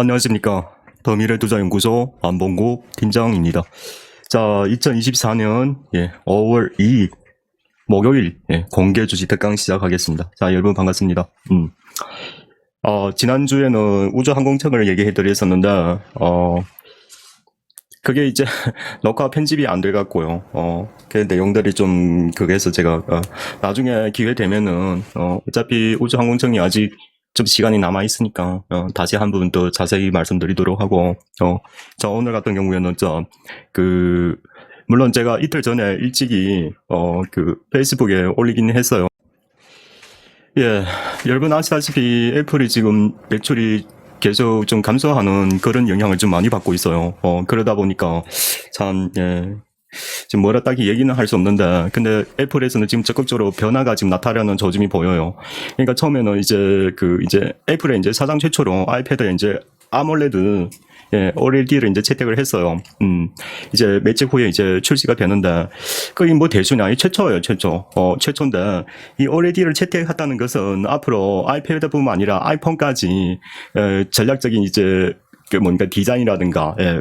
안녕하십니까. 더 미래투자연구소 안봉구 팀장입니다. 자, 2024년 예, 5월 2일 목요일 예, 공개 주식 특강 시작하겠습니다. 자, 여러분 반갑습니다. 음. 어, 지난주에는 우주항공청을 얘기해 드렸었는데 어, 그게 이제 녹화 편집이 안 돼 갖고요. 어, 그 내용들이 좀 그게서 제가 어, 나중에 기회 되면은 어, 어차피 우주항공청이 아직 좀 시간이 남아 있으니까 어, 다시 한 번 더 자세히 말씀드리도록 하고 어, 자 오늘 같은 경우에는 저그 물론 제가 이틀 전에 일찍이 어, 그 페이스북에 올리긴 했어요. 예, 여러분 아시다시피 애플이 지금 매출이 계속 좀 감소하는 그런 영향을 좀 많이 받고 있어요. 어, 그러다 보니까 참, 예. 지금 뭐라 딱히 얘기는 할 수 없는데, 근데 애플에서는 지금 적극적으로 변화가 지금 나타나는 조짐이 보여요. 그러니까 처음에는 이제 그, 이제 애플의 이제 사상 최초로 아이패드에 이제 아몰레드, 예, OLED를 이제 채택을 했어요. 음, 이제 며칠 후에 이제 출시가 되는데, 거의 뭐 대수냐, 이 최초예요, 최초. 어, 최초인데, 이 OLED를 채택했다는 것은 앞으로 아이패드뿐만 아니라 아이폰까지, 에, 전략적인 이제, 그 뭔가 디자인이라든가, 예.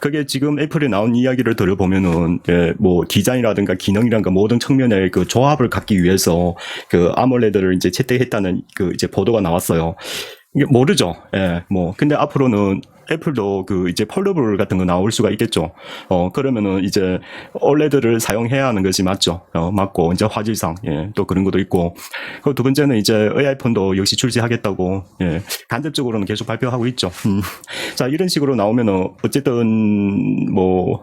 그게 지금 애플에 나온 이야기를 들어보면은, 예, 뭐 디자인이라든가 기능이라든가 모든 측면의 그 조합을 갖기 위해서 그 아몰레드를 이제 채택했다는 그 이제 보도가 나왔어요. 모르죠. 예, 뭐. 근데 앞으로는 애플도 그 이제 폴더블 같은 거 나올 수가 있겠죠. 어, 그러면은 이제 OLED를 사용해야 하는 것이 맞죠. 어, 맞고, 이제 화질상, 예, 또 그런 것도 있고. 그리고 두 번째는 이제 AI폰도 역시 출시하겠다고, 예, 간접적으로는 계속 발표하고 있죠. 음. 자, 이런 식으로 나오면은 어쨌든 뭐,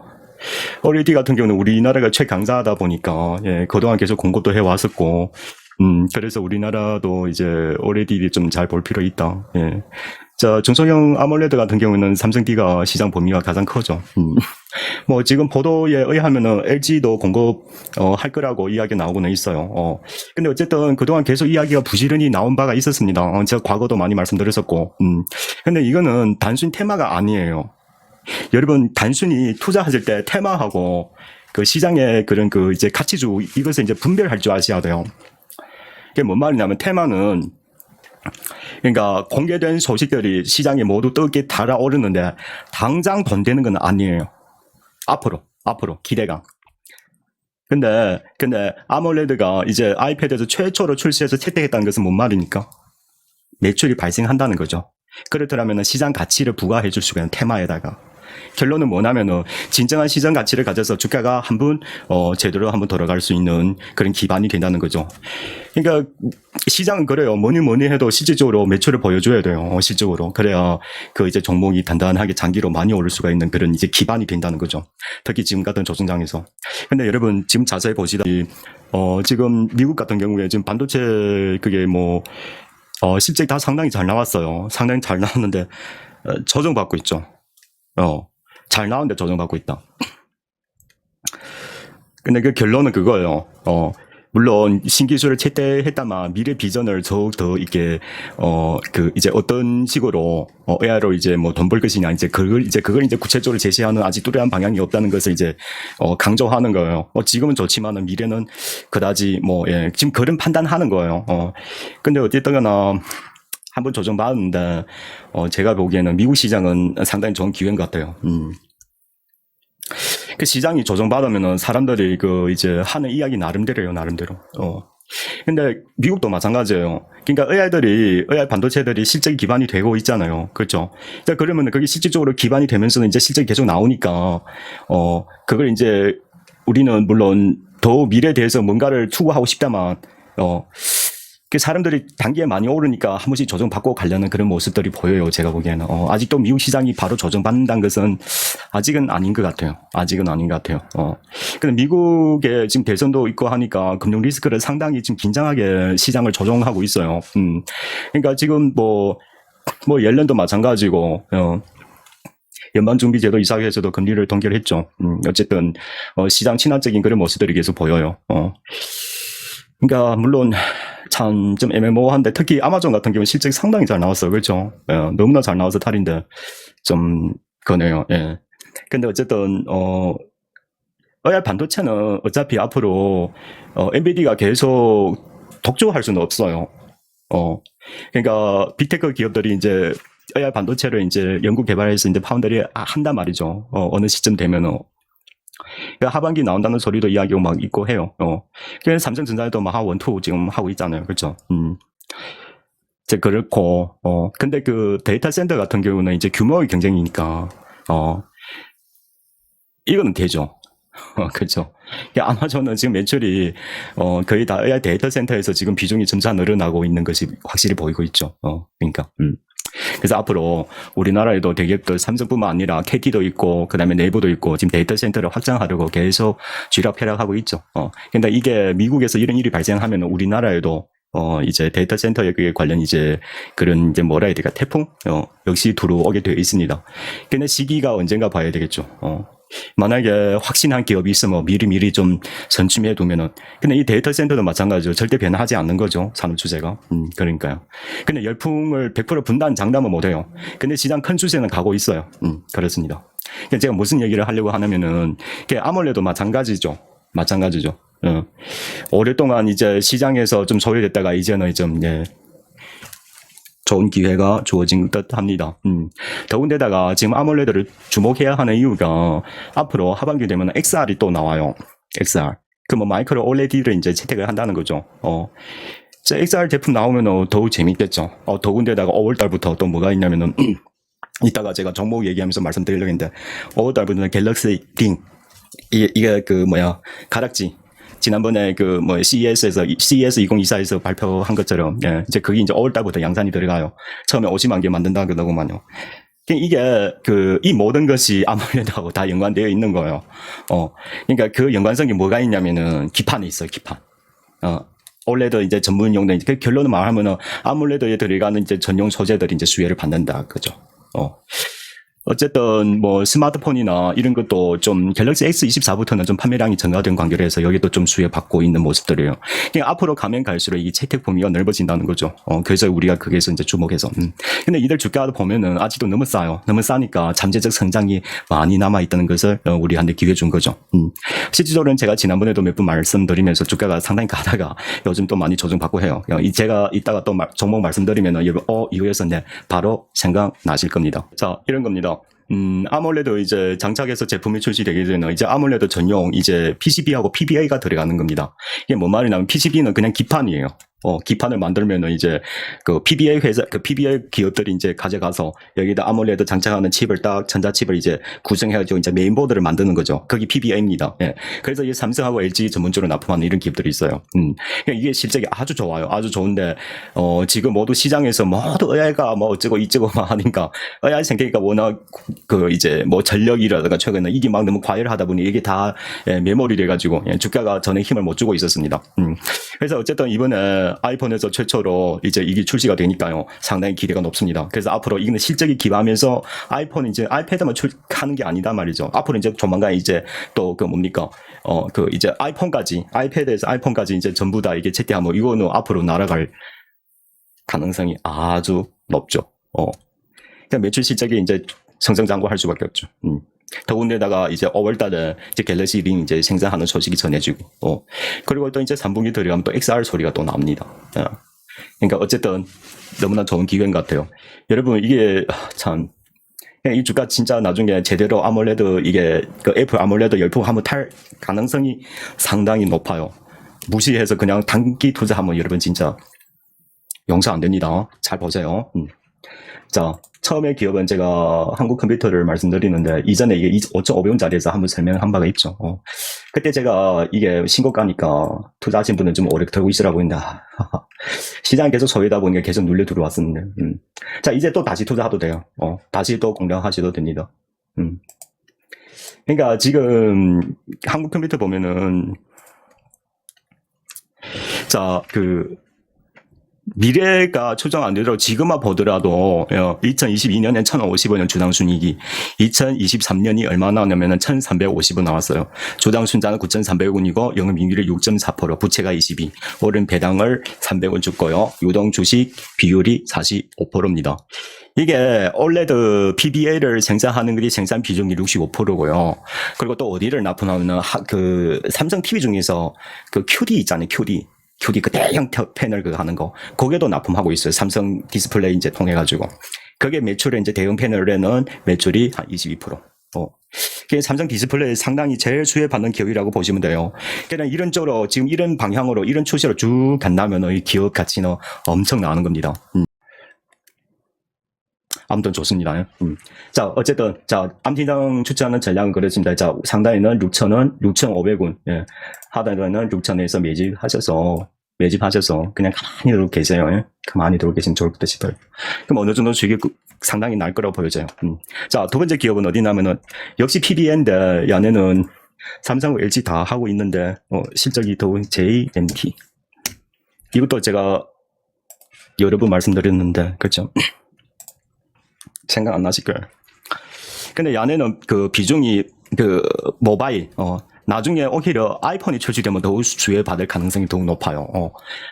OLED 같은 경우는 우리나라가 최강자다 보니까, 예, 그동안 계속 공급도 해왔었고, 음, 그래서 우리나라도 이제 OLED 좀 잘 볼 필요 있다. 예. 자, 중소형 아몰레드 같은 경우는 삼성D가 시장 범위가 가장 크죠. 음. 뭐 지금 보도에 의하면은 LG도 공급 어, 할 거라고 이야기 나오고는 있어요. 어. 근데 어쨌든 그동안 계속 이야기가 부지런히 나온 바가 있었습니다. 어, 제가 과거도 많이 말씀드렸었고. 음. 근데 이거는 단순 테마가 아니에요. 여러분 단순히 투자하실 때 테마하고 그 시장의 그런 그 이제 가치주 이것을 이제 분별할 줄 아셔야 돼요. 그게 뭔 말이냐면 테마는 그러니까 공개된 소식들이 시장에 모두 뜨게 달아오르는데 당장 돈 되는 건 아니에요. 앞으로 앞으로 기대감. 근데 근데 아몰레드가 이제 아이패드에서 최초로 출시해서 채택했다는 것은 뭔 말입니까? 매출이 발생한다는 거죠. 그렇더라면 시장 가치를 부과해 줄 수가 있는 테마에다가 결론은 뭐냐면은 진정한 시장 가치를 가져서 주가가 한번 어 제대로 한번 돌아갈 수 있는 그런 기반이 된다는 거죠. 그러니까 시장은 그래요. 뭐니 뭐니 해도 실질적으로 매출을 보여줘야 돼요. 어, 실적으로 그래야 그 이제 종목이 단단하게 장기로 많이 오를 수가 있는 그런 이제 기반이 된다는 거죠. 특히 지금 같은 조정장에서. 근데 여러분 지금 자세히 보시다시피 어 지금 미국 같은 경우에 지금 반도체 그게 뭐 어, 실적이 다 상당히 잘 나왔어요. 상당히 잘 나왔는데 어, 조정받고 있죠. 어, 잘 나오는데 조정받고 있다. 근데 그 결론은 그거예요. 어, 물론 신기술을 채택했다만 미래 비전을 더욱 더 이게 어 그 이제 어떤 식으로 어 AI로 이제 뭐 돈 벌 것이냐 이제 그걸 이제 그걸 이제 구체적으로 제시하는 아직 뚜렷한 방향이 없다는 것을 이제 어 강조하는 거예요. 어 지금은 좋지만은 미래는 그다지 뭐 예, 지금 그런 판단하는 거예요. 어 근데 어쨌든가나 한번 조정받았는데 어 제가 보기에는 미국 시장은 상당히 좋은 기회인 것 같아요. 음. 그 시장이 조정받으면은 사람들이 그 이제 하는 이야기 나름대로요, 나름대로. 어. 근데 미국도 마찬가지예요. 그러니까 AI들이, AI 반도체들이 실적이 기반이 되고 있잖아요. 그렇죠? 자, 그러면은 그게 실질적으로 기반이 되면서는 이제 실적이 계속 나오니까, 어, 그걸 이제 우리는 물론 더 미래에 대해서 뭔가를 추구하고 싶다만, 어, 그 사람들이 단기에 많이 오르니까 한 번씩 조정받고 가려는 그런 모습들이 보여요. 제가 보기에는. 어, 아직도 미국 시장이 바로 조정받는다는 것은 아직은 아닌 것 같아요. 아직은 아닌 것 같아요. 어. 근데 미국에 지금 대선도 있고 하니까 금융 리스크를 상당히 지금 긴장하게 시장을 조정하고 있어요. 음. 그러니까 지금 뭐, 뭐 옐런도 마찬가지고, 어. 연방준비제도 이사회에서도 금리를 동결했죠. 음, 어쨌든 어, 시장 친화적인 그런 모습들이 계속 보여요. 어. 그러니까 물론 참 좀 애매모호한데 특히 아마존 같은 경우는 실적이 상당히 잘 나왔어요. 그렇죠? 예, 너무나 잘 나와서 탈인데 좀 그네요. 예. 근데 어쨌든 어 AI 반도체는 어차피 앞으로 어, 엔비디가 계속 독주할 수는 없어요. 어 그러니까 빅테크 기업들이 이제 AI 반도체를 이제 연구 개발해서 이제 파운더리 한단 말이죠. 어, 어느 시점 되면은. 그러니까 하반기 나온다는 소리도 이야기가 막 있고 해요. 어. 그래서 삼성전자에도 막 원투 지금 하고 있잖아요. 그렇죠? 음. 이제 그렇고, 어. 근데 그 데이터 센터 같은 경우는 이제 규모의 경쟁이니까, 어. 이거는 되죠. 어, 그렇죠. 그러니까 아마존은 지금 매출이 어, 거의 다 AI 데이터 센터에서 지금 비중이 점차 늘어나고 있는 것이 확실히 보이고 있죠. 어, 그러니까. 음. 그래서 앞으로 우리나라에도 대기업들 삼성뿐만 아니라 KT도 있고 그다음에 네이버도 있고 지금 데이터 센터를 확장하려고 계속 쥐락펴락하고 있죠. 어. 근데 이게 미국에서 이런 일이 발생하면 우리나라에도 어 이제 데이터 센터에 관련 이제 그런 이제 뭐라 해야 될까 태풍 어 역시 들어오게 되어 있습니다. 근데 시기가 언젠가 봐야 되겠죠. 어 만약에 확신한 기업이 있으면 미리미리 좀 선취해 두면은. 근데 이 데이터 센터도 마찬가지로 절대 변하지 않는 거죠 산업 추세가. 음 그러니까요. 근데 열풍을 100% 분단 장담은 못 해요. 근데 시장 큰 추세는 가고 있어요. 음 그렇습니다. 그러니까 제가 무슨 얘기를 하려고 하냐면은 아몰레도 마찬가지죠. 마찬가지죠. 어. 오랫동안 이제 시장에서 좀 소외됐다가 이제는 좀 예, 좋은 기회가 주어진 듯 합니다. 음. 더군데다가 지금 아몰레드를 주목해야 하는 이유가 앞으로 하반기 되면 XR이 또 나와요. XR. 그뭐 마이크로 OLED를 이제 채택을 한다는 거죠. 어. 자, XR 제품 나오면 더욱 재밌겠죠. 어, 더군데다가 5월달부터 또 뭐가 있냐면은 이따가 제가 종목 얘기하면서 말씀드리려고 했는데 5월달부터는 갤럭시 딩 이게, 이게 그 뭐야 가락지 지난번에 그 뭐 CES에서 CES 2024에서 발표한 것처럼 예, 이제 그게 이제 5월 달부터 양산이 들어가요. 처음에 50만 개 만든다 그러더구만요. 이게 그 이 모든 것이 아무래도 다 연관되어 있는 거예요. 어, 그러니까 그 연관성이 뭐가 있냐면은 기판에 있어요. 기판. 어, 올레드 이제 전문 용도 그 결론을 말하면은 아몰레드에 들어가는 이제 전용 소재들이 이제 수혜를 받는다 그죠. 어. 어쨌든 뭐 스마트폰이나 이런 것도 좀 갤럭시 S24부터는 좀 판매량이 증가된 관계로 해서 여기도 좀 수혜 받고 있는 모습들이에요. 그냥 앞으로 가면 갈수록 이 채택 범위가 넓어진다는 거죠. 어, 그래서 우리가 거기에서 이제 주목해서. 음. 근데 이들 주가도 보면은 아직도 너무 싸요. 너무 싸니까 잠재적 성장이 많이 남아 있다는 것을 어, 우리한테 기회 준 거죠. 음. 실질적으로는 제가 지난번에도 몇번 말씀드리면서 주가가 상당히 가다가 요즘 또 많이 조정받고 해요. 어, 이 제가 이따가 또 말- 종목 말씀드리면은 어 이거였었네 바로 생각나실 겁니다. 자 이런 겁니다. 음, 아몰레드 이제 장착해서 제품이 출시되게 되는 이제 아몰레드 전용 이제 PCB하고 PBA가 들어가는 겁니다. 이게 뭔 말이냐면 PCB는 그냥 기판이에요. 어, 기판을 만들면은 이제 그 PBA 회사, 그 PBA 기업들이 이제 가져가서 여기다 아몰레드 장착하는 칩을 딱 전자칩을 이제 구성해가지고 이제 메인보드를 만드는 거죠. 그게 PBA입니다. 예. 그래서 이 삼성하고 LG 전문적으로 납품하는 이런 기업들이 있어요. 음. 그러니까 이게 실적이 아주 좋아요. 아주 좋은데, 어, 지금 모두 시장에서 모두 AI가 뭐 어쩌고 이쩌고 막 하니까 AI 생태계가 워낙 그 이제 뭐 전력이라든가 최근에 이게 막 너무 과열하다 보니 이게 다 예, 메모리 돼가지고 예, 주가가 전에 힘을 못 주고 있었습니다. 음. 그래서 어쨌든 이번에 아이폰에서 최초로 이제 이게 출시가 되니까요. 상당히 기대가 높습니다. 그래서 앞으로 이거는 실적이 기반하면서 아이폰 이제 아이패드만 출하는 게 아니다 말이죠. 앞으로 이제 조만간 이제 또 그 뭡니까 어 그 이제 아이폰까지 아이패드에서 아이폰까지 이제 전부 다 이게 채택하면 이거는 앞으로 날아갈 가능성이 아주 높죠. 어. 그러니까 매출 실적이 이제 성장장구할 수밖에 없죠. 음. 더군데다가 이제 5월달에 이제 갤럭시 링 이제 생산하는 소식이 전해지고, 어. 그리고 또 이제 3분기 들어가면 또 XR 소리가 또 납니다. 어. 그러니까 어쨌든 너무나 좋은 기회인 것 같아요. 여러분 이게 아, 참. 그냥 이 주가 진짜 나중에 제대로 아몰레드 이게 그 애플 아몰레드 열풍 한번 탈 가능성이 상당히 높아요. 무시해서 그냥 단기 투자하면 여러분 진짜 용서 안 됩니다. 잘 보세요. 음. 자, 처음에 기업은 제가 한국 컴퓨터를 말씀드리는데 이전에 이게 5.5배원짜리에서 한번 설명한 바가 있죠. 어. 그때 제가 이게 신고가니까 투자하신 분은 좀 오래 들고 있으라고 했는데 시장 계속 소외다 보니까 계속 눌려 들어왔었는데 음. 자 이제 또 다시 투자하도 돼요. 어. 다시 또 공략하셔도 됩니다. 음. 그러니까 지금 한국 컴퓨터 보면은 자, 그 미래가 추정 안 되더라도 지금만 보더라도 2022년엔 1,050원은 주당 순이익이 2023년이 얼마 나왔냐면 은 1,350원 나왔어요. 주당 순자는 9,300원이고 영업이익률이 6.4% 부채가 22. 올해는 배당을 300원 줬고요. 유동 주식 비율이 45%입니다. 이게 OLED PBA를 생산하는 것이 생산 비중이 65%고요. 그리고 또 어디를 납품하면은 하- 그 삼성 TV 중에서 그 QD 있잖아요. QD. QD 그 대형 태- 패널 그거 하는 거. 거기에도 납품하고 있어요. 삼성 디스플레이 이제 통해 가지고. 그게 매출에 이제 대형 패널에는 매출이 한 22%. 어. 삼성 디스플레이 상당히 제일 수혜받는 기업이라고 보시면 돼요. 그냥 이런 쪽으로 지금 이런 방향으로 이런 추세로 쭉 간다면 이 기업 가치는 엄청 나는 겁니다. 음. 아무튼 좋습니다. 음. 자, 어쨌든, 자, 암팀장 추천하는 전략은 그렇습니다. 자, 상단에는 6,000원, 6,500원, 예. 하단에는 6,000원에서 매집하셔서, 매집하셔서, 그냥 가만히 들고 계세요. 예. 가만히 들고 계시면 좋을 것 싶어요. 그럼 어느 정도 수익이 그- 상당히 날 거라고 보여져요. 음. 자, 두 번째 기업은 어디냐면은, 역시 PBN인데, 얘네는 삼성, LG 다 하고 있는데, 어, 실적이 더운 JMT. 이것도 제가 여러 번 말씀드렸는데, 그렇죠? 생각 안 나실 거예요. 근데 얘네는 그 비중이 그 모바일 어 나중에 오히려 아이폰이 출시되면 더욱 수혜 받을 가능성이 더욱 높아요. 어.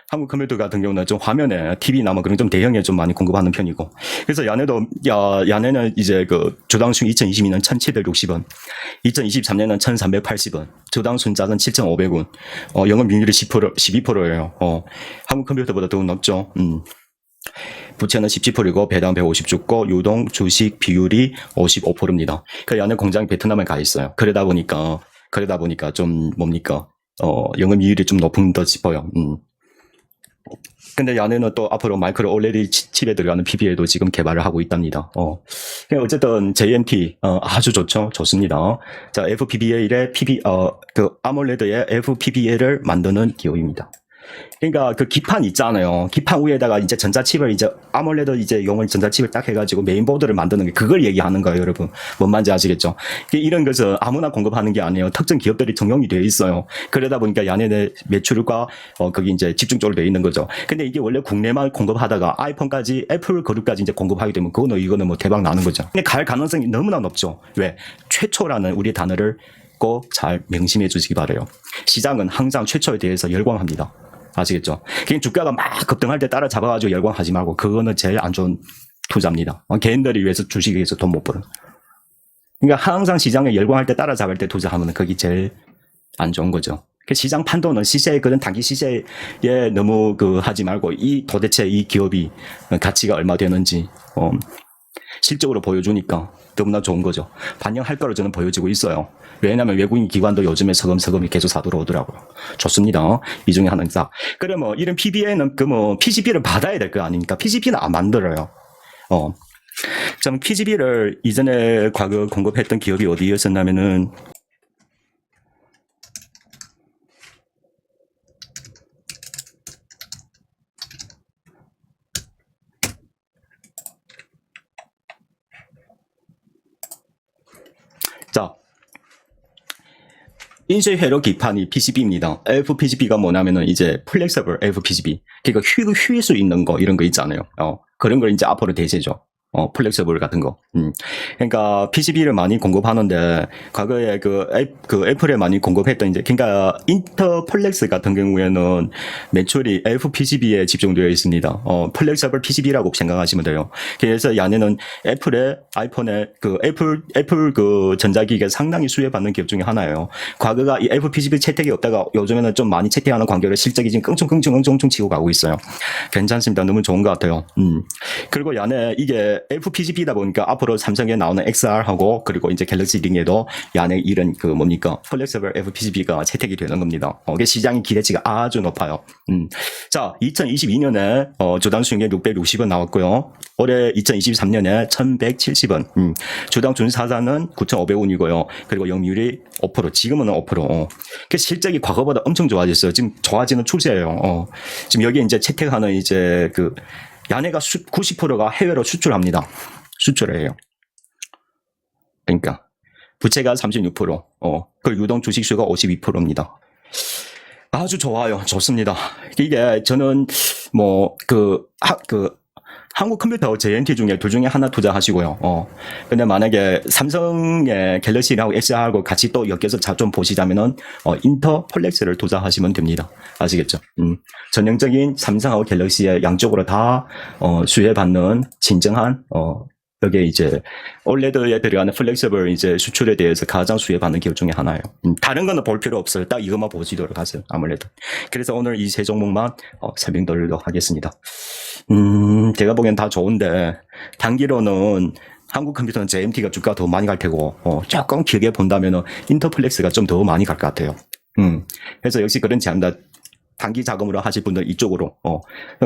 한국 컴퓨터 같은 경우는 좀 화면에 TV 나면 그런 좀 대형에 좀 많이 공급하는 편이고. 그래서 얘네도 야 얘네는 이제 그 주당 순 2022년 1,760원, 2023년은 1,380원, 주당 순작은 7,500원. 어 영업이익률이 10% 12%예요. 어. 한국 컴퓨터보다 더욱 높죠. 음. 부채는 17%이고 배당 150주고 유동 주식 비율이 55%입니다. 그 안에 공장이 베트남에 가 있어요. 그러다 보니까 그러다 보니까 좀 뭡니까 어 영업 이율이 좀 높은 듯 싶어요. 음. 근데 안에는 또 앞으로 마이크로 올레드 치- 칩에 들어가는 PBA도 지금 개발을 하고 있답니다. 어. 어쨌든 JMT 어, 아주 좋죠. 좋습니다. 자, FPBA의 PB 어그 아몰레드의 FPBA를 만드는 기업입니다. 그러니까 그 기판 있잖아요. 기판 위에다가 이제 전자칩을 이제 아몰레드 이제 용을 전자칩을 딱 해가지고 메인보드를 만드는 게 그걸 얘기하는 거예요, 여러분. 뭔 말인지 아시겠죠? 이런 것을 아무나 공급하는 게 아니에요. 특정 기업들이 정형이 되어 있어요. 그러다 보니까 야네의 매출과 어 거기 이제 집중적으로 되어 있는 거죠. 근데 이게 원래 국내만 공급하다가 아이폰까지 애플 그룹까지 이제 공급하게 되면 그거는 이거는 뭐 대박 나는 거죠. 근데 갈 가능성이 너무나 높죠. 왜? 최초라는 우리 단어를 꼭잘 명심해 주시기 바래요. 시장은 항상 최초에 대해서 열광합니다. 아시겠죠? 그냥 주가가 막 급등할 때 따라 잡아가지고 열광하지 말고 그거는 제일 안 좋은 투자입니다. 어, 개인들이 위해서 주식에 서 돈못 벌어. 그러니까 항상 시장에 열광할 때 따라 잡을 때 투자하면 그게 제일 안 좋은 거죠. 그 시장 판도는 시세에 그런 단기 시세에 너무 그 하지 말고 이 도대체 이 기업이 가치가 얼마 되는지 어, 실적으로 보여주니까 너무나 좋은 거죠. 반영할 거로 저는 보여지고 있어요. 왜냐하면 외국인 기관도 요즘에 서금서금이 계속 사들어 오더라고요. 좋습니다. 이 중에 하나는 싹. 그래 뭐 이런 PBA는 그 뭐 PGB를 받아야 될 거 아닙니까? PGB는 안 만들어요. 어. 좀 PGB를 이전에 과거 공급했던 기업이 어디였었냐면은 자 인쇄 회로 기판이 PCB입니다. FPGB가 뭐냐면은 이제 플렉서블 FPGB. 그러니까 휴, 휴일 수 있는 거 이런 거 있잖아요. 어, 그런 걸 이제 앞으로 대세죠. 어, 플렉서블 같은 거. 음. 그러니까 PCB를 많이 공급하는데 과거에 그, 애, 그 애플에 많이 공급했던 이제 그러니까 인터플렉스 같은 경우에는 매출이 FPGB에 집중되어 있습니다. 어, 플렉서블 PCB라고 생각하시면 돼요. 그래서 이 안에는 애플의 아이폰의 그 애플 애플 그 전자기기가 상당히 수혜받는 기업 중에 하나예요. 과거가 이 FPGB 채택이 없다가 요즘에는 좀 많이 채택하는 관계로 실적이 지금 끙충끙충끙충 치고 가고 있어요. 괜찮습니다. 너무 좋은 것 같아요. 음. 그리고 이 안에 이게 FPGB다 보니까 앞으로 삼성에 나오는 XR하고 그리고 이제 갤럭시 링에도 이 안에 이런 그 뭡니까 플렉서블 FPGB가 채택이 되는 겁니다. 어, 이게 시장의 기대치가 아주 높아요. 음. 자, 2022년에 어, 주당 수익률 660원 나왔고요. 올해 2023년에 1170원. 음. 주당 준사자는 9,500원이고요. 그리고 영유율이 5%, 지금은 5%. 어. 그 실적이 과거보다 엄청 좋아졌어요. 지금 좋아지는 추세예요. 어. 지금 여기 이제 채택하는 이제 그 야네가 90%가 해외로 수출합니다. 수출을 해요. 그러니까 부채가 36%, 어, 그 유동 주식수가 52%입니다. 아주 좋아요. 좋습니다. 이게 저는 뭐그그 한국 컴퓨터 JNT 중에 둘 중에 하나 투자하시고요. 어. 근데 만약에 삼성의 갤럭시하고 XR하고 같이 또 엮여서 자- 좀 보시자면은 어, 인터폴렉스를 투자하시면 됩니다. 아시겠죠? 음. 전형적인 삼성하고 갤럭시의 양쪽으로 다 어, 수혜받는 진정한 어, 여기에 이제 올레드에 들어가는 플렉서블 이제 수출에 대해서 가장 수혜받는 기업 중에 하나예요. 음, 다른 거는 볼 필요 없어요. 딱 이것만 보시도록 하세요. 아무래도. 그래서 오늘 이 세 종목만 어, 설명드리도록 하겠습니다. 음, 제가 보기엔 다 좋은데, 단기로는 한국 컴퓨터는 JMT가 주가 더 많이 갈 테고, 어, 조금 길게 본다면은 인터플렉스가 좀 더 많이 갈 것 같아요. 음, 그래서 역시 그런 제안다. 단기 자금으로 하실 분들 이쪽으로, 어,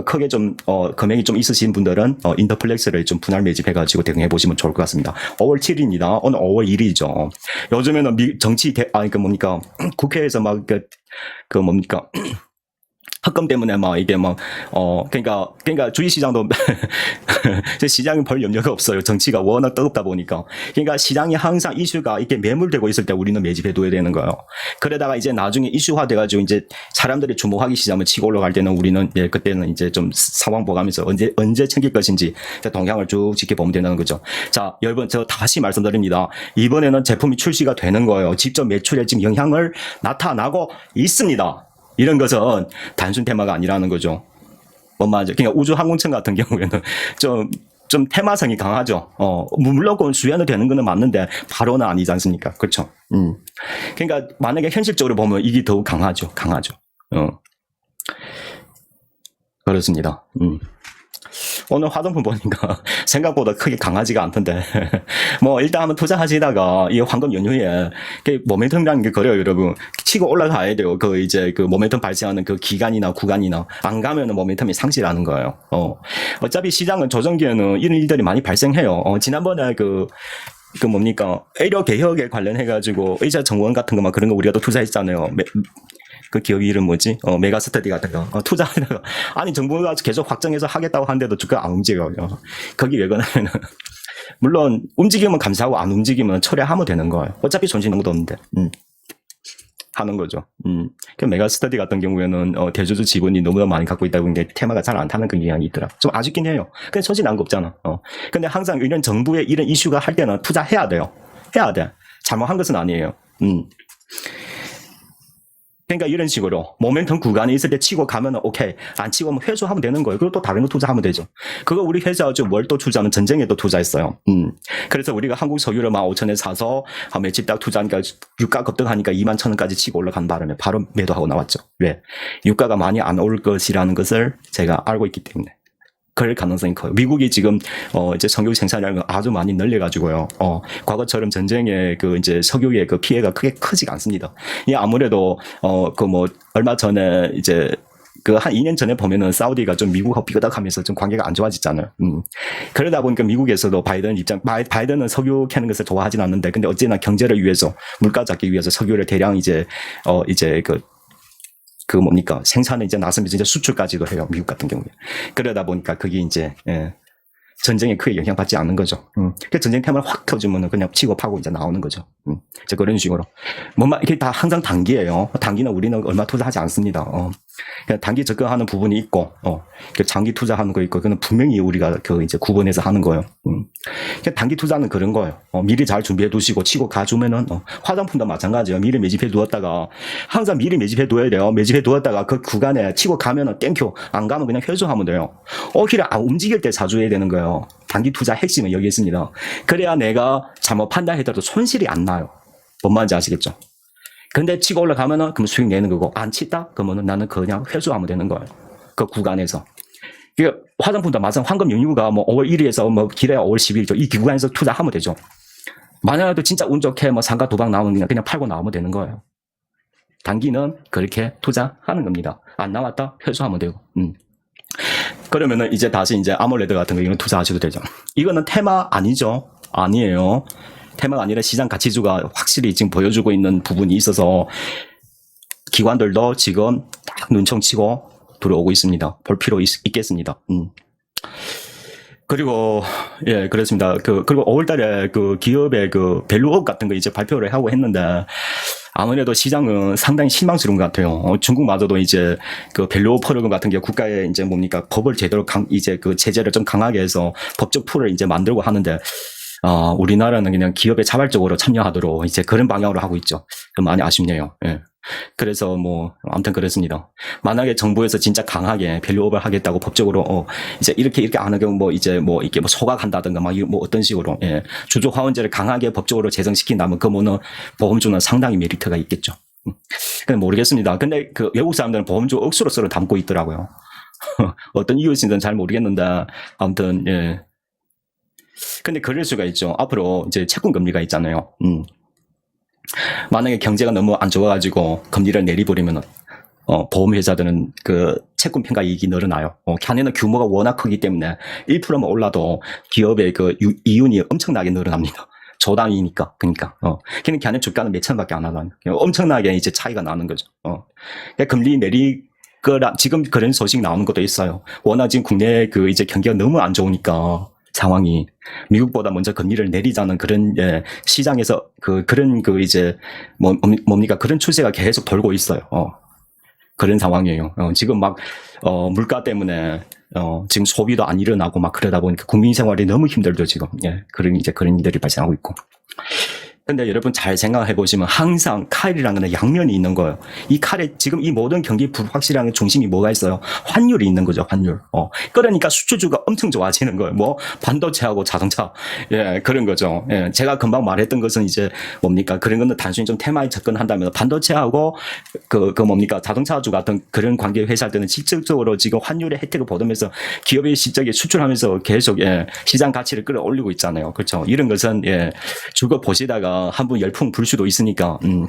크게 좀, 어, 금액이 좀 있으신 분들은, 어, 인터플렉스를 좀 분할 매집해가지고 대응해 보시면 좋을 것 같습니다. 5월 7일입니다. 오늘 5월 1일이죠. 요즘에는 미, 정치 대, 아니, 그 뭡니까, 국회에서 막, 그, 그 뭡니까, 특검 때문에 막 이게 막, 어, 그러니까, 그러니까 주식 시장도 시장은 별 염려가 없어요. 정치가 워낙 뜨겁다 보니까. 그러니까 시장이 항상 이슈가 이렇게 매물되고 있을 때 우리는 매집해둬야 되는 거예요. 그러다가 이제 나중에 이슈화 돼가지고 이제 사람들이 주목하기 시작하면 치고 올라갈 때는 우리는 예, 그때는 이제 좀 상황 보가면서 언제, 언제 챙길 것인지 동향을 쭉 지켜보면 된다는 거죠. 자, 여러분, 저 다시 말씀드립니다. 이번에는 제품이 출시가 되는 거예요. 직접 매출에 지금 영향을 나타나고 있습니다. 이런 것은 단순 테마가 아니라는 거죠. 뭔 말이죠? 그러니까 우주 항공청 같은 경우에는 좀, 좀 테마성이 강하죠. 어, 물론 그건 주연이 되는 거는 맞는데, 바로는 아니지 않습니까? 그렇죠. 음. 그러니까 만약에 현실적으로 보면 이게 더욱 강하죠. 강하죠. 어. 그렇습니다. 음. 오늘 화장품 보니까 생각보다 크게 강하지가 않던데. 뭐, 일단 한번 투자하시다가, 이 황금 연휴에, 그 모멘텀이라는 게 그래요, 여러분. 치고 올라가야 돼요. 그 이제 그 모멘텀 발생하는 그 기간이나 구간이나. 안 가면은 모멘텀이 상실하는 거예요. 어. 어차피 시장은 조정기에는 이런 일들이 많이 발생해요. 어, 지난번에 그, 그 뭡니까 의료 개혁에 관련해가지고 의자 정원 같은 거 막 그런 거 우리가 또 투자했잖아요. 매- 그 기업 이름 뭐지? 어, 메가스터디 같은 거. 어, 투자하다가. 아니, 정부가 계속 확정해서 하겠다고 하는데도 주가 안 움직여요. 거기 왜 그러냐면은. 물론, 움직이면 감사하고 안 움직이면 철회하면 되는 거예요. 어차피 아무도 없는데. 음. 하는 거죠. 음. 그 메가스터디 같은 경우에는, 어, 대주주 지분이 너무나 많이 갖고 있다 보니까 테마가 잘 안 타는 그런 경향이 있더라. 좀 아쉽긴 해요. 근데 손실 난거 없잖아. 어. 근데 항상 이런 정부의 이런 이슈가 할 때는 투자해야 돼요. 해야 돼. 잘못한 것은 아니에요. 음. 그러니까 이런 식으로 모멘텀 구간에 있을 때 치고 가면 은 오케이 안 치고 뭐 회수하면 되는 거예요. 그리고 또 다른 거 투자하면 되죠. 그거 우리 회사 좀월또 투자는 전쟁에도 투자했어요. 음. 그래서 우리가 한국 석유를 15,000에 사서 한 며칠 딱 투자하니까 유가 급등하니까 2만 천 원까지 치고 올라간 바람에 바로 매도하고 나왔죠. 왜? 유가가 많이 안 올 것이라는 것을 제가 알고 있기 때문에. 그럴 가능성이 커요. 미국이 지금 어 이제 석유 생산량을 아주 많이 늘려가지고요. 어 과거처럼 전쟁의 그 이제 석유의 그 피해가 크게 크지가 않습니다. 이 아무래도 어 그 뭐 얼마 전에 이제 그한 2년 전에 보면은 사우디가 좀 미국하고 삐그덕하면서 좀 관계가 안 좋아졌잖아요. 음. 그러다 보니까 미국에서도 바이든 입장, 바이, 바이든은 석유 캐는 것을 좋아하진 않는데, 근데 어쨌나 경제를 위해서 물가 잡기 위해서 석유를 대량 이제 어 이제 그 그 뭡니까 생산을 이제 나서면서 이제 수출까지도 해요 미국 같은 경우에 그러다 보니까 그게 이제 예, 전쟁에 크게 영향받지 않는 거죠. 음. 그 전쟁 테마를 확 켜주면은 그냥 파고 이제 나오는 거죠. 음. 그런 식으로 뭔가 이게 다 항상 단기예요. 단기는 우리는 얼마 투자하지 않습니다. 어. 그냥 단기 접근하는 부분이 있고, 어, 그 장기 투자하는 거 있고, 그는 분명히 우리가 그 이제 구분해서 하는 거예요. 음. 그냥 단기 투자는 그런 거예요. 어, 미리 잘 준비해 두시고 치고 가주면은 어, 화장품도 마찬가지예요. 미리 매집해 두었다가 항상 미리 매집해 둬야 돼요. 매집해 두었다가 그 구간에 치고 가면은 땡큐 안 가면 그냥 회수하면 돼요. 오히려 아, 움직일 때 사줘야 되는 거예요. 단기 투자 핵심은 여기 있습니다. 그래야 내가 잘못 판단해도 손실이 안 나요. 뭔 말인지 아시겠죠? 근데 치고 올라가면은 그럼 수익 내는 거고 안 치다 그러면은 나는 그냥 회수하면 되는 거예요. 그 구간에서. 이게 화장품도 마찬 황금 연휴가 뭐 5월 1일에서 뭐 길어야 5월 10일이죠. 이 구간에서 투자하면 되죠. 만약에 진짜 운 좋게 뭐 상가 도박 나오면 그냥, 그냥 팔고 나오면 되는 거예요. 단기는 그렇게 투자하는 겁니다. 안 나왔다 회수하면 되고. 음. 그러면은 이제 다시 이제 아몰레드 같은 거 이런 거 투자하셔도 되죠. 이거는 테마 아니죠? 아니에요. 테마가 아니라 시장 가치주가 확실히 지금 보여주고 있는 부분이 있어서 기관들도 지금 딱 눈총 치고 들어오고 있습니다. 볼 필요 있, 겠습니다 음. 그리고 예 그렇습니다. 그 그리고 5월달에 그 기업의 그 밸류업 같은 거 이제 발표를 하고 했는데 아무래도 시장은 상당히 실망스러운 것 같아요. 어, 중국마저도 이제 그 밸류업 프로그램 같은 게 국가에 이제 뭡니까 법을 제대로 강 이제 그 제재를 좀 강하게 해서 법적 풀을 이제 만들고 하는데 어, 우리나라는 그냥 기업에 자발적으로 참여하도록 이제 그런 방향으로 하고 있죠. 그 많이 아쉽네요. 예. 그래서 뭐 아무튼 그렇습니다. 만약에 정부에서 진짜 강하게 밸류업을 하겠다고 법적으로 어 이제 이렇게 이렇게 안 하면 뭐 이제 뭐 이렇게 뭐 소각한다든가 막 뭐 어떤 식으로 예. 주주 화원제를 강하게 법적으로 제정시킨다면 그 뭐는 보험주는 상당히 메리트가 있겠죠. 음. 근데 모르겠습니다. 근데 그 외국 사람들은 보험주 억수로 썰어 담고 있더라고요. 어떤 이유인지는 잘 모르겠는데 아무튼 예. 근데 그럴 수가 있죠. 앞으로 이제 채권 금리가 있잖아요. 음. 만약에 경제가 너무 안 좋아가지고 금리를 내리버리면은 어, 보험회사들은 그 채권 평가 이익이 늘어나요. 어, 걔네는 규모가 워낙 크기 때문에 1%만 올라도 기업의 그 유- 이윤이 엄청나게 늘어납니다. 조당이니까, 그러니까. 어, 걔는 걔네 주가는 몇 천밖에 안 하잖아요. 엄청나게 이제 차이가 나는 거죠. 어, 그러니까 금리 내리 거라 지금 그런 소식 나오는 것도 있어요. 워낙 지금 국내 그 이제 경기가 너무 안 좋으니까 상황이 미국보다 먼저 금리를 내리자는 그런 예, 시장에서 그 그런 그 이제 뭐 뭡니까 그런 추세가 계속 돌고 있어요. 어. 그런 상황이에요. 어, 지금 막 어, 물가 때문에 어, 지금 소비도 안 일어나고 막 그러다 보니까 국민 생활이 너무 힘들죠 지금. 예, 그런 이제 그런 일들이 발생하고 있고. 근데 여러분 잘 생각해 보시면 항상 칼이라는 건 양면이 있는 거예요. 이 칼에 지금 이 모든 경기 불확실한 중심이 뭐가 있어요? 환율이 있는 거죠, 환율. 어. 그러니까 수출주가 엄청 좋아지는 거예요. 뭐 반도체하고 자동차. 예, 그런 거죠. 예, 제가 금방 말했던 것은 이제 뭡니까? 그런 거는 단순히 좀 테마에 접근한다면 반도체하고 그, 그 뭡니까? 자동차주 같은 그런 관계 회사들은 실질적으로 지금 환율의 혜택을 받으면서 기업의 실적이 수출하면서 계속 예, 시장 가치를 끌어올리고 있잖아요. 그렇죠. 이런 것은 예, 주거 보시다가 한분 열풍 불 수도 있으니까 음.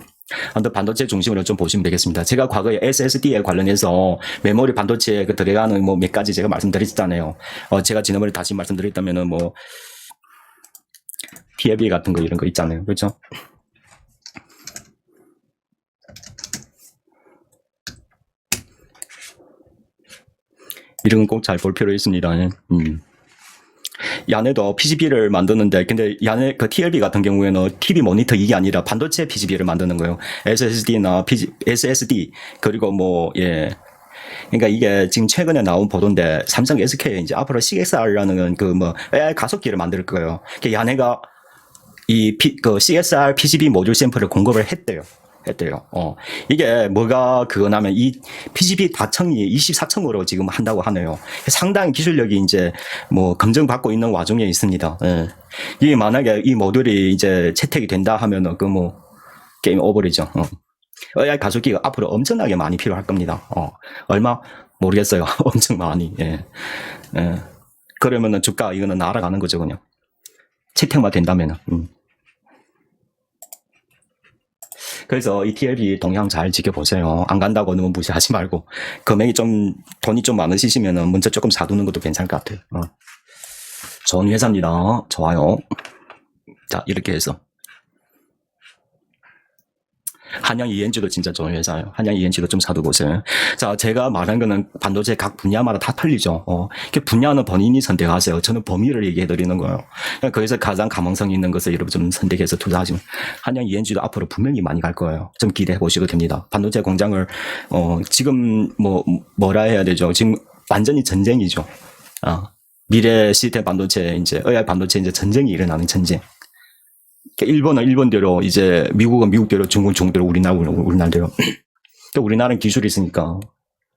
아무튼 반도체 중심으로 좀 보시면 되겠습니다. 제가 과거에 SSD에 관련해서 메모리 반도체에 그 들어가는 뭐 몇 가지 제가 말씀드렸잖아요. 어, 제가 지난번에 다시 말씀드렸다면은 뭐 TLB 같은 거 이런 거 있잖아요. 그렇죠? 이런 건 꼭 잘 볼 필요 있습니다. 음. 이 안에도 PCB를 만드는데, 근데 이 안에 그 TLB 같은 경우에는 TV 모니터 이게 아니라 반도체 PCB를 만드는 거예요. SSD나 PG, SSD, 그리고 뭐, 예. 그러니까 이게 지금 최근에 나온 보도인데, 삼성 SK 이제 앞으로 CXR라는 그 뭐, AI 가속기를 만들 거예요. 이 안에가 이 P, 그 CSR PCB 모듈 샘플을 공급을 했대요. 했대요. 어. 이게 뭐가 그거냐면 이 PCB 다층이 24층으로 지금 한다고 하네요. 상당히 기술력이 이제 뭐 검증받고 있는 와중에 있습니다. 예. 이 만약에 이 모듈이 이제 채택이 된다 하면은 그 뭐 게임 오버리죠. 어. AI 가속기가 앞으로 엄청나게 많이 필요할 겁니다. 어. 얼마 모르겠어요. 엄청 많이. 예. 예. 그러면은 주가 이거는 날아가는 거죠, 그냥. 채택만 된다면은. 음. 그래서 이 TLB 동향 잘 지켜보세요. 안 간다고 너무 무시하지 말고 금액이 좀 돈이 좀 많으시면은 먼저 조금 사두는 것도 괜찮을 것 같아요. 어. 좋은 회사입니다. 좋아요. 자 이렇게 해서 한양 ENG도 진짜 좋은 회사예요. 한양 ENG도 좀 사두보세요. 자, 제가 말한 거는 반도체 각 분야마다 다 틀리죠. 어, 그 분야는 본인이 선택하세요. 저는 범위를 얘기해 드리는 거예요. 그러니까 거기서 가장 가망성 있는 것을 여러분 좀 선택해서 투자하시면 한양 ENG도 앞으로 분명히 많이 갈 거예요. 좀 기대해 보시고 됩니다. 반도체 공장을 어, 지금 뭐 뭐라 해야 되죠? 지금 완전히 전쟁이죠. 아, 미래 시스템 반도체 이제 AI 반도체 이제 전쟁이 일어나는 전쟁. 그러니까 일본은 일본대로 이제 미국은 미국대로 중국은 중국대로 우리나라는 우리나라대로 또 우리나라는 기술이 있으니까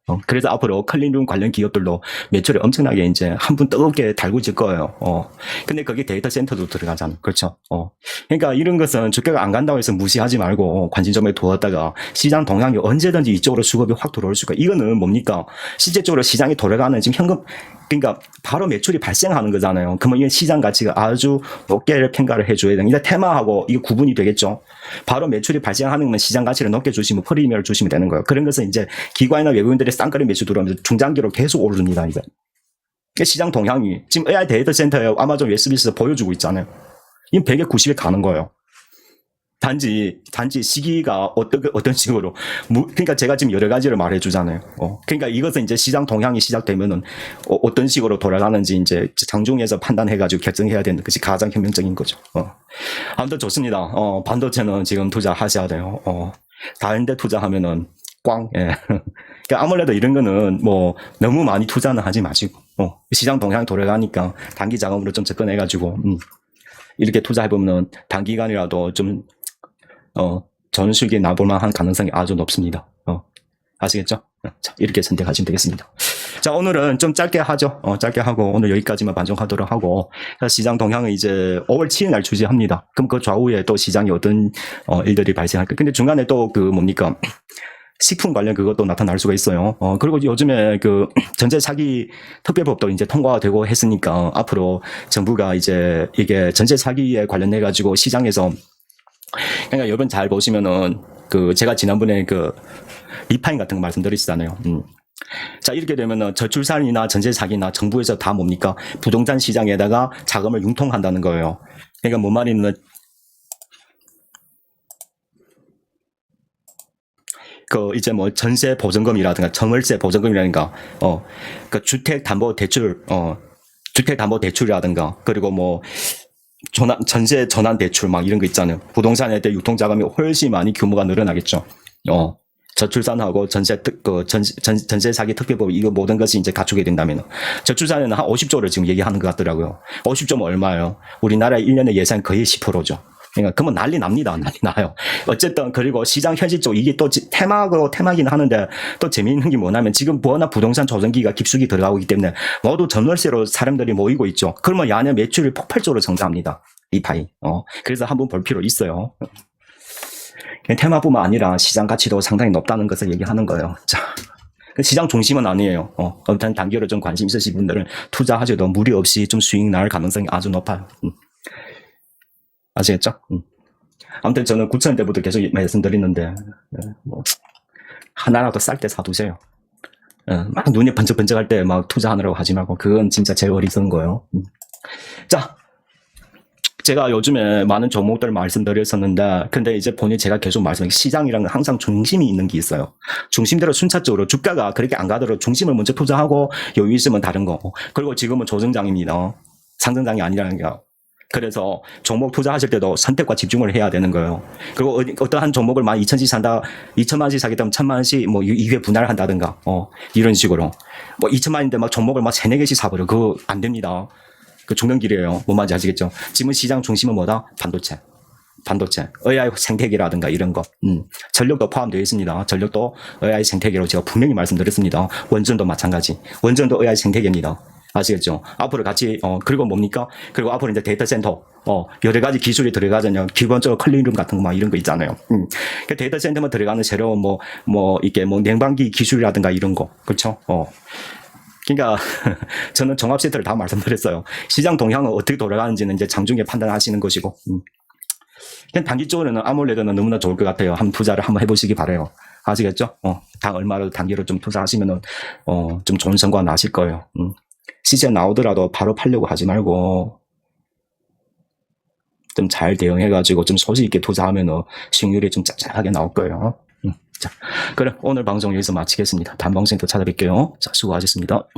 어, 그래서 앞으로 클린룸 관련 기업들도 매출이 엄청나게 이제 한 분 뜨겁게 달구질 거예요. 어. 근데 거기 데이터 센터도 들어가잖아. 그렇죠. 어. 그러니까 이런 것은 주가가 안 간다고 해서 무시하지 말고 관심 좀 두었다가 시장 동향이 언제든지 이쪽으로 수급이 확 들어올 수가. 이거는 뭡니까? 실제적으로 시장이 돌아가는 지금 현금 그러니까 바로 매출이 발생하는 거잖아요. 그러면 이 시장 가치가 아주 높게 평가를 해줘야. 이제 테마하고 이게 구분이 되겠죠. 바로 매출이 발생하는 건 시장 가치를 높게 주시면 프리미엄을 주시면 되는 거예요. 그런 것은 이제 기관이나 외국인들의 쌍거리 매출 들어오면서 중장기로 계속 오릅니다. 이게 시장 동향이 지금 AI 데이터 센터에 아마존 웹서비스에서 보여주고 있잖아요. 이건 100에 90에 가는 거예요. 단지 단지 시기가 어떤 어떤 식으로 무- 그러니까 제가 지금 여러 가지를 말해 주잖아요. 어. 그러니까 이것은 이제 시장 동향이 시작되면은 어, 떤 식으로 돌아가는지 이제 장중에서 판단해 가지고 결정해야 되는 것이 가장 현명적인 거죠. 어. 아무튼 좋습니다. 어, 반도체는 지금 투자하셔야 돼요. 어. 다른 데 투자하면은 꽝. 예. 그러니까 아무래도 이런 거는 뭐 너무 많이 투자는 하지 마시고 어. 시장 동향 돌아가니까 단기 자금으로 좀 접근해 가지고 음. 이렇게 투자해 보면은 단기간이라도 좀 어, 전수익이 나볼 만한 가능성이 아주 높습니다. 어, 아시겠죠? 어, 자, 이렇게 선택하시면 되겠습니다. 자, 오늘은 좀 짧게 하죠. 어, 짧게 하고 오늘 여기까지만 반송하도록 하고 자, 시장 동향은 이제 5월 7일 날 주재합니다. 그럼 그 좌우에 또 시장이 어떤 어, 일들이 발생할까? 근데 중간에 또 그 뭡니까? 식품 관련 그것도 나타날 수가 있어요. 어, 그리고 요즘에 그 전세 사기 특별법도 이제 통과되고 했으니까 앞으로 정부가 이제 이게 전세 사기에 관련해 가지고 시장에서 그러니까 여러분 잘 보시면은 그 제가 지난번에 그 리파인 같은 거 말씀드렸잖아요. 음. 자 이렇게 되면은 저출산이나 전세 사기나 정부에서 다 뭡니까 부동산 시장에다가 자금을 융통한다는 거예요. 그러니까 뭔 말이냐면 그 이제 뭐 전세 보증금이라든가 정월세 보증금이라든가 어그 주택 담보 대출 어 주택 담보 대출이라든가 그리고 뭐 전환 전세 전환 대출 막 이런 거 있잖아요. 부동산에 대해 유통 자금이 훨씬 많이 규모가 늘어나겠죠. 어 저출산하고 전세 특, 그 전, 전, 전세 사기 특별법 이거 모든 것이 이제 갖추게 된다면 저출산에는 한 50조를 지금 얘기하는 것 같더라고요. 50조면 얼마예요? 우리나라 1년의 예산 거의 10%죠. 그러니까 그러면 난리 납니다. 난리 나요. 어쨌든 그리고 시장 현실적 이게 또 지- 테마고 테마긴 하는데 또 재미있는 게 뭐냐면 지금 워낙 부동산 조정기가 깊숙이 들어가고 있기 때문에 모두 전월세로 사람들이 모이고 있죠. 그러면 야내 매출이 폭발적으로 성장합니다. 이 파이. 어. 그래서 한번 볼 필요 있어요. 테마뿐만 아니라 시장 가치도 상당히 높다는 것을 얘기하는 거예요. 자. 그 시장 중심은 아니에요. 어, 일단 단기로 좀 관심 있으신 분들은 투자하셔도 무리 없이 좀 수익 날 가능성이 아주 높아요. 음. 아시겠죠? 음. 아무튼 저는 9천 때부터 계속 말씀드리는데 예, 뭐 하나라도 쌀 때 사두세요. 예, 막 눈이 번쩍번쩍할 때 막 투자하느라고 하지 말고 그건 진짜 제일 어리석은 거예요. 음. 자, 제가 요즘에 많은 종목들 말씀드렸었는데 근데 이제 본인 제가 계속 말씀 시장이랑 항상 중심이 있는 게 있어요. 중심대로 순차적으로 주가가 그렇게 안 가더라도 중심을 먼저 투자하고 여유 있으면 다른 거. 그리고 지금은 조정장입니다. 상승장이 아니라는 게. 그래서 종목 투자하실 때도 선택과 집중을 해야 되는 거예요. 그리고 어떠한 종목을 만 2천씩 산다, 2천만 원씩 사겠다면 1천만 원씩 뭐 2회 분할을 한다든가, 어, 이런 식으로. 뭐 2천만 원인데 막 종목을 막 3, 4개씩 사버려. 그거 안 됩니다. 그 중년길이에요. 뭔 말인지 아시겠죠? 지금 시장 중심은 뭐다? 반도체. 반도체, AI 생태계라든가 이런 거, 음, 전력도 포함되어 있습니다. 전력도 AI 생태계로 제가 분명히 말씀드렸습니다. 원전도 마찬가지. 원전도 AI 생태계입니다. 아시겠죠? 앞으로 같이, 어, 그리고 뭡니까? 그리고 앞으로 이제 데이터 센터, 어, 여러 가지 기술이 들어가잖아요. 기본적으로 클린룸 같은 거 막 이런 거 있잖아요. 음. 그 데이터 센터만 들어가는 새로운 뭐, 뭐, 이게 뭐 냉방기 기술이라든가 이런 거. 그렇죠? 어. 그러니까 저는 종합 세트를 다 말씀드렸어요. 시장 동향은 어떻게 돌아가는지는 이제 장중에 판단하시는 것이고. 음. 그냥 단기적으로는 아몰레드는 너무나 좋을 것 같아요. 한번 투자를 한번 해보시기 바래요. 아시겠죠? 어, 당 얼마로 단기로 좀 투자하시면은 어, 좀 좋은 성과 나실 거예요. 음. 시세 나오더라도 바로 팔려고 하지 말고 좀 잘 대응해가지고 좀 소질 있게 투자하면은 수익률이 좀 짭짤하게 나올 거예요. 음. 자, 그래 오늘 방송 여기서 마치겠습니다. 다음 방송에 또 찾아뵐게요. 자, 수고하셨습니다.